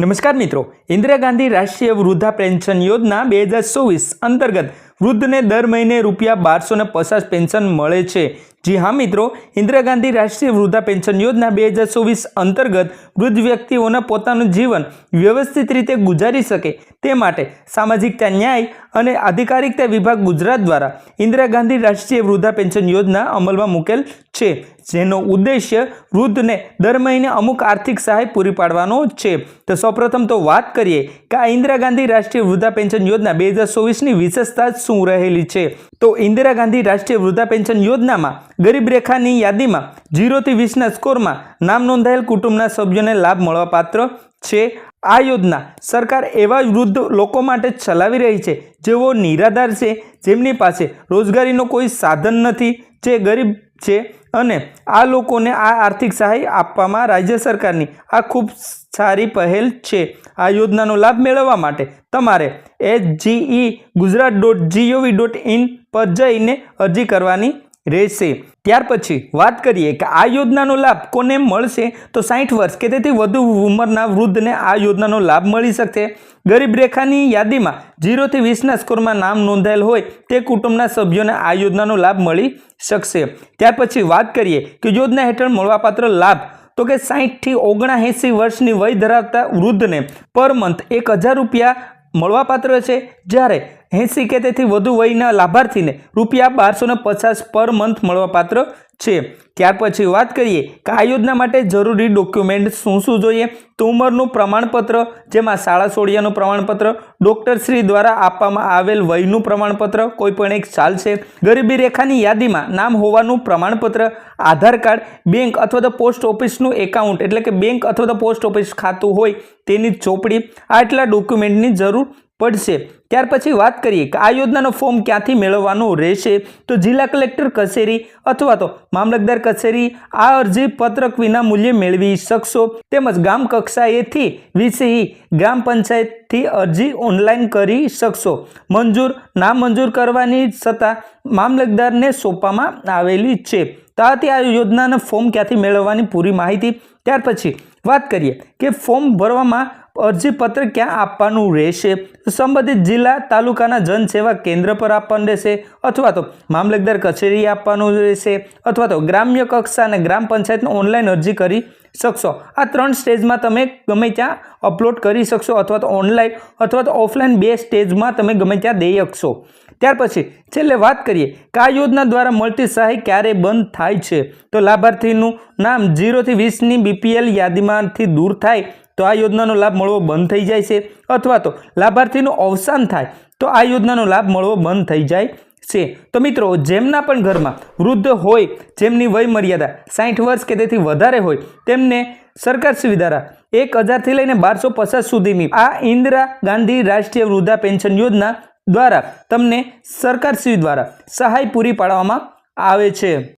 નમસ્કાર મિત્રો. ઇન્દિરા ગાંધી રાષ્ટ્રીય વૃદ્ધા પેન્શન યોજના બે હજાર ચોવીસ અંતર્ગત વૃદ્ધને દર મહિને રૂપિયા બારસો ને પચાસ પેન્શન મળે છે. જી હા, મિત્રો. ઇન્દિરા ગાંધી રાષ્ટ્રીય વૃદ્ધા પેન્શન યોજના બે હજાર ચોવીસ અંતર્ગત વૃદ્ધ વ્યક્તિઓના પોતાનું જીવન વ્યવસ્થિત રીતે ગુજારી શકે તે માટે સામાજિકતા, ન્યાય અને આધિકારિકતા વિભાગ ગુજરાત દ્વારા ઇન્દિરા ગાંધી રાષ્ટ્રીય વૃદ્ધા પેન્શન યોજના અમલમાં મૂકેલ છે, જેનો ઉદ્દેશ્ય વૃદ્ધને દર મહિને અમુક આર્થિક સહાય પૂરી પાડવાનો છે. તો સૌપ્રથમ તો વાત કરીએ કે આ ઇન્દિરા ગાંધી રાષ્ટ્રીય વૃદ્ધા પેન્શન યોજના બે હજાર ચોવીસની વિશેષતા શું રહેલી છે? તો ઇન્દિરા ગાંધી રાષ્ટ્રીય વૃદ્ધા પેન્શન યોજનામાં ગરીબ રેખાની યાદીમાં જીરોથી વીસના સ્કોરમાં નામ નોંધાયેલ કુટુંબના સભ્યોને લાભ મળવાપાત્ર છે. આ યોજના સરકાર એવા વૃદ્ધ લોકો માટે ચલાવી રહી છે, જેઓ નિરાધાર છે, જેમની પાસે રોજગારીનો કોઈ સાધન નથી, જે ગરીબ છે અને આ લોકોને આ આર્થિક સહાય આપવામાં રાજ્ય સરકારની આ ખૂબ સારી પહેલ છે. આ યોજનાનો લાભ મેળવવા માટે તમારે HGE Gujarat dot GOV dot in પર જઈને અરજી કરવાની રહેશે. ત્યાર પછી વાત કરીએ કે આ યોજનાનો લાભ કોને મળશે? તો સાઠ વર્ષ કે તેથી વધુ ઉંમરના વૃદ્ધને આ યોજનાનો લાભ મળી શકશે. ગરીબ રેખાની યાદીમાં જીરોથી વીસના સ્કોરમાં નામ નોંધાયેલ હોય તે કુટુંબના સભ્યોને આ યોજનાનો લાભ મળી શકશે. ત્યાર પછી વાત કરીએ કે યોજના હેઠળ મળવાપાત્ર લાભ. તો કે સાહીઠથી ઓગણાએંસી વર્ષની વય ધરાવતા વૃદ્ધને પર મંથ એક હજાર રૂપિયા મળવાપાત્ર છે. જ્યારે એંસી કે તેથી વધુ વયના લાભાર્થીને રૂપિયા બારસો પચાસ પર મંથ મળવાપાત્ર છે. ત્યાર પછી વાત કરીએ કે આ યોજના માટે જરૂરી ડોક્યુમેન્ટ શું શું જોઈએ? તો ઉંમરનું પ્રમાણપત્ર, જેમાં શાળા સોળિયાનું પ્રમાણપત્ર, ડૉક્ટરશ્રી દ્વારા આપવામાં આવેલ વયનું પ્રમાણપત્ર, કોઈ પણ એક ચાલશે ગરીબી રેખાની યાદીમાં નામ હોવાનું પ્રમાણપત્ર, આધાર કાર્ડ, બેંક અથવા તો પોસ્ટ ઓફિસનું એકાઉન્ટ, એટલે કે બેંક અથવા તો પોસ્ટ ઓફિસ ખાતું હોય તેની ચોપડી. આટલા ડોક્યુમેન્ટની જરૂર પડશે. ત્યાર પછી વાત કરીએ કે આ યોજનાનો ફોર્મ ક્યાંથી મેળવવાનું રહેશે? તો જિલ્લા કલેક્ટર કચેરી અથવા તો મામલતદાર કચેરી આ અરજી પત્રક વિના મૂલ્યે મેળવી શકશો. તેમજ ગામ કક્ષાએથી વીસીઈ ગ્રામ પંચાયતથી અરજી ઓનલાઈન કરી શકશો. મંજૂર નામંજૂર કરવાની સત્તા મામલતદારને સોંપવામાં આવેલી છે. તો આથી આ યોજનાના ફોર્મ ક્યાંથી મેળવવાની પૂરી માહિતી? ત્યાર પછી વાત કરીએ કે ફોર્મ ભરવામાં અરજીપત્ર ક્યાં આપવાનું રહેશે? સંબંધિત જિલ્લા, તાલુકાના જનસેવા કેન્દ્ર પર આપવાનું રહેશે અથવા તો મામલતદાર કચેરી આપવાનું રહેશે અથવા તો ગ્રામ્ય કક્ષા અને ગ્રામ પંચાયતનો ઓનલાઈન અરજી કરી શકશો. આ ત્રણ સ્ટેજમાં તમે ગમે ત્યાં અપલોડ કરી શકશો અથવા તો ઓનલાઈન અથવા તો ઓફલાઈન બે સ્ટેજમાં તમે ગમે ત્યાં દઈ શકશો. ત્યાર પછી છેલ્લે વાત કરીએ કે યોજના દ્વારા મળતી સહાય ક્યારે બંધ થાય છે? તો લાભાર્થીનું નામ જીરોથી વીસની બીપીએલ યાદીમાંથી દૂર થાય તો આ યોજનાનો લાભ મળવો બંધ થઈ જાય છે અથવા તો લાભાર્થીનું અવસાન થાય તો આ યોજનાનો લાભ મળવો બંધ થઈ જાય છે. તો મિત્રો, જેમના પણ ઘરમાં વૃદ્ધ હોય, જેમની વય મર્યાદા સાઠ વર્ષ કે તેથી વધારે હોય, તેમને સરકાર શ્રી દ્વારા એક હજારથી લઈને બારસો પચાસ સુધીની આ ઇન્દિરા ગાંધી રાષ્ટ્રીય વૃદ્ધા પેન્શન યોજના દ્વારા તમને સરકારશ્રી દ્વારા સહાય પૂરી પાડવામાં આવે છે.